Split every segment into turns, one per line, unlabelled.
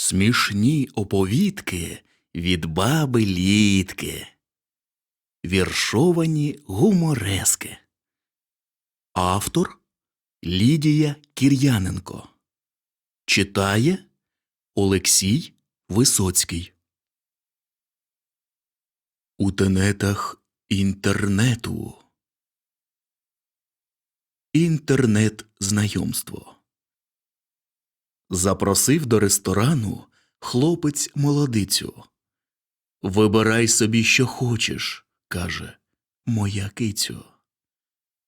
Смішні оповідки від баби літки. Віршовані гуморески. Автор Лідія Кір'яненко. Читає Олексій Висоцький. У тенетах інтернету. Інтернет знайомство. Запросив до ресторану хлопець молодицю. Вибирай собі, що хочеш, каже моя кицю.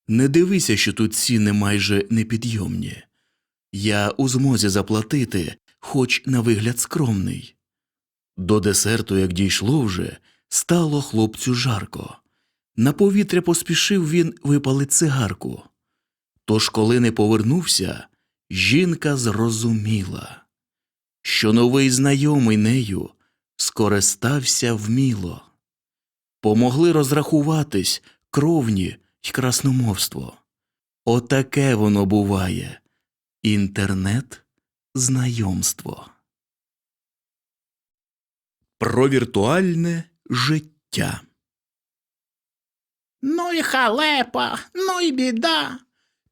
Не дивися, що тут ціни майже непідйомні. Я у змозі заплатити, хоч на вигляд скромний. До десерту, як дійшло вже, стало хлопцю жарко. На повітря поспішив він випалить цигарку. Тож, коли не повернувся, жінка зрозуміла, що новий знайомий нею скористався вміло. Помогли розрахуватись кровні й красномовство. Отаке воно буває інтернет знайомство. Про віртуальне життя.
Ну і халепа, ну і біда.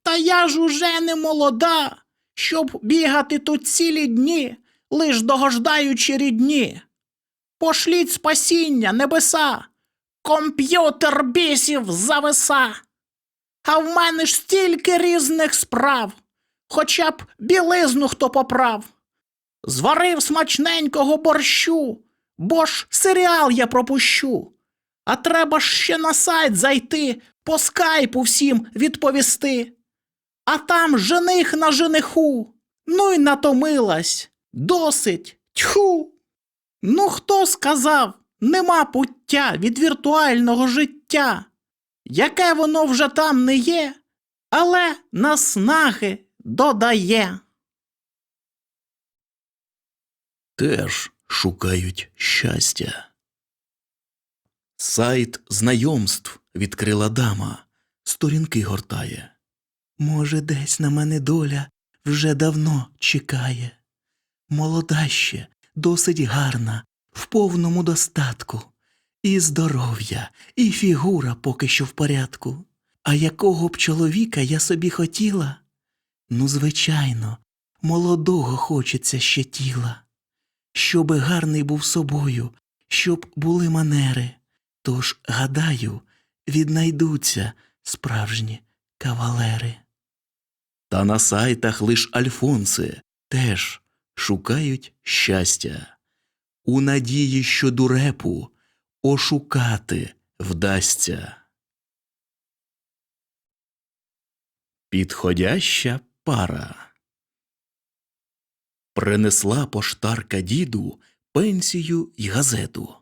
Та я ж уже не молода, щоб бігати тут цілі дні, лиш догождаючи рідні. Пошліть спасіння, небеса, комп'ютер бісів завеса. А в мене ж стільки різних справ, хоча б білизну хто поправ. Зварив смачненького борщу, бо ж серіал я пропущу. А треба ж ще на сайт зайти, по скайпу всім відповісти. А там жених на жениху. Ну й натомилась. Досить. Тьху. Ну хто сказав, нема пуття від віртуального життя. Яке воно вже там не є, але наснаги додає.
теж шукають щастя. Сайт знайомств відкрила дама, сторінки гортає. Може, десь на мене доля вже давно чекає. Молода ще, досить гарна, в повному достатку. І здоров'я, і фігура поки що в порядку. А якого б чоловіка я собі хотіла? Ну, звичайно, молодого хочеться ще тіла щоби гарний був собою, щоб були манери. Тож, гадаю, віднайдуться справжні кавалери. Та на сайтах лиш альфонси теж шукають щастя, у надії, що дурепу ошукати вдасться. Підходяща пара. Принесла поштарка діду пенсію й газету.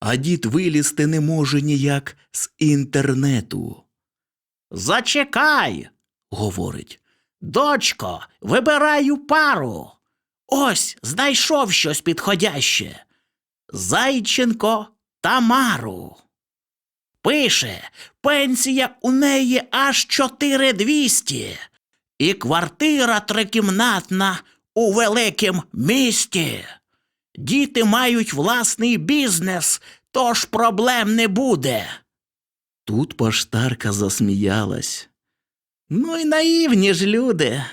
А дід вилізти не може ніяк з інтернету.
Зачекай,
Говорить,
дочко, вибираю пару. Ось знайшов щось підходяще. Зайченко Тамару. Пише, пенсія у неї аж 4200. І квартира трикімнатна у великім місті. Діти мають власний бізнес, тож проблем не буде.
тут поштарка засміялась. Ну й наївні ж люди.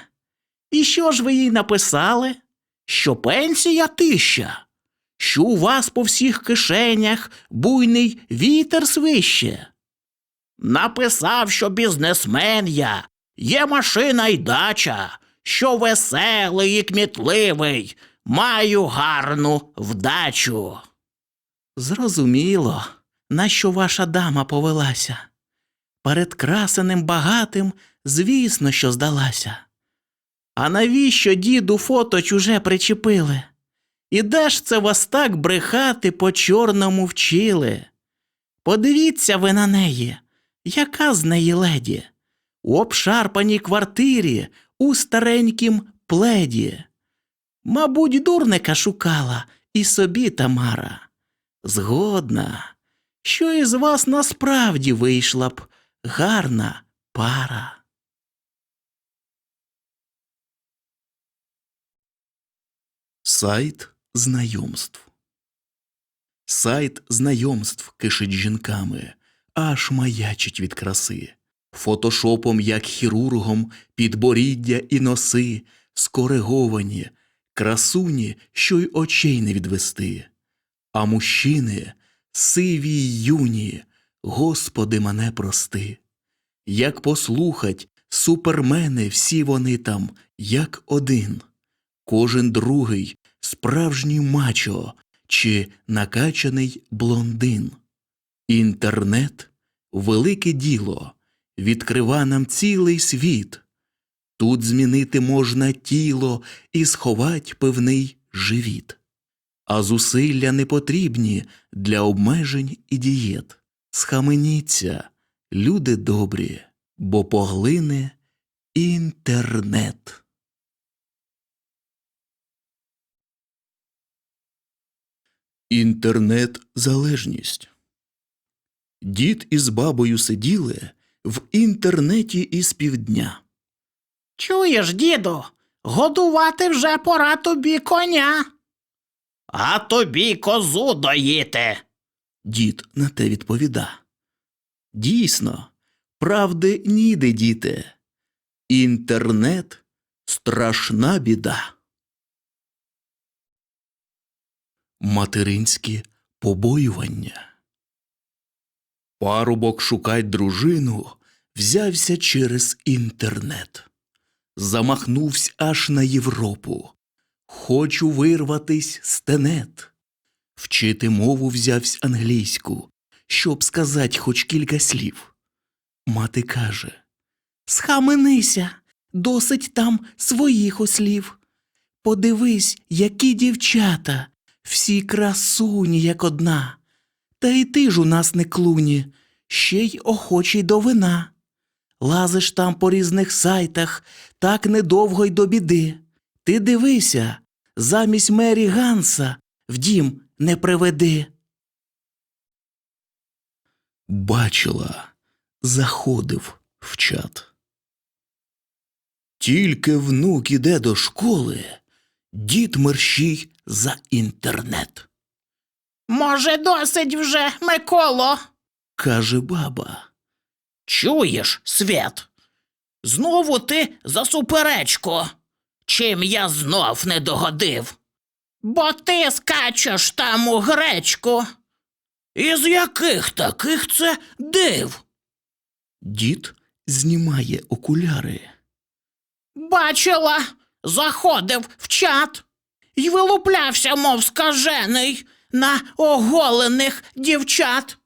І що ж ви їй написали? Що пенсія тища, що у вас по всіх кишенях буйний вітер свище. Написав, що бізнесмен я, є машина й дача, що веселий і кмітливий, маю гарну вдачу.
Зрозуміло, на що ваша дама повелася. Перед красеним багатим, звісно, що здалася. А навіщо діду фото чуже причепили? І де ж це вас так брехати по чорному вчили? Подивіться ви на неї, яка з неї леді, у обшарпаній квартирі, у старенькім пледі. Мабуть, дурника шукала і собі Тамара. Згодна, що із вас насправді вийшла б гарна пара. Сайт знайомств. Сайт знайомств кишить жінками, аж маячить від краси. Фотошопом, як хірургом, підборіддя і носи, скориговані, красуні, що й очей не відвести. А мужчини сиві й юні, Господи, мене прости. Як послухать, супермени всі вони там, як один. Кожен другий справжній мачо чи накачаний блондин. Інтернет велике діло, відкрива нам цілий світ. Тут змінити можна тіло і сховать певний живіт. А зусилля не потрібні для обмежень і дієт. Схаменіться, люди добрі, бо поглине інтернет. Інтернет-залежність. Дід із бабою сиділи в інтернеті із півдня.
Чуєш, діду, годувати вже пора тобі коня. А тобі козу доїти.
Дід на те відповіда. Дійсно, правди ніде діти. Інтернет страшна біда. Материнські побоювання. Парубок шукать дружину взявся через інтернет. Замахнувся аж на Європу. Хочу вирватись з тенет. Вчити мову взявсь англійську, щоб сказать хоч кілька слів. Мати каже Схаменися, досить там своїх ослів. Подивись, які дівчата, всі красуні, як одна. Та й ти ж у нас не клуні, ще й охочий до вина. Лазиш там по різних сайтах, так недовго й до біди. Ти дивися, замість Мері Ганса в дім не приведи. Бачила, заходив в чат. Тільки внук іде до школи, дід мерщій за інтернет,
Може, досить вже, Миколо.
каже баба.
Чуєш, Свят? Знову ти за суперечку. Чим я знов не догодив? Бо ти скачеш там у гречку. Із яких таких це див?
Дід знімає окуляри.
Бачила, заходив в чат й вилуплявся, мов скажений, на оголених дівчат.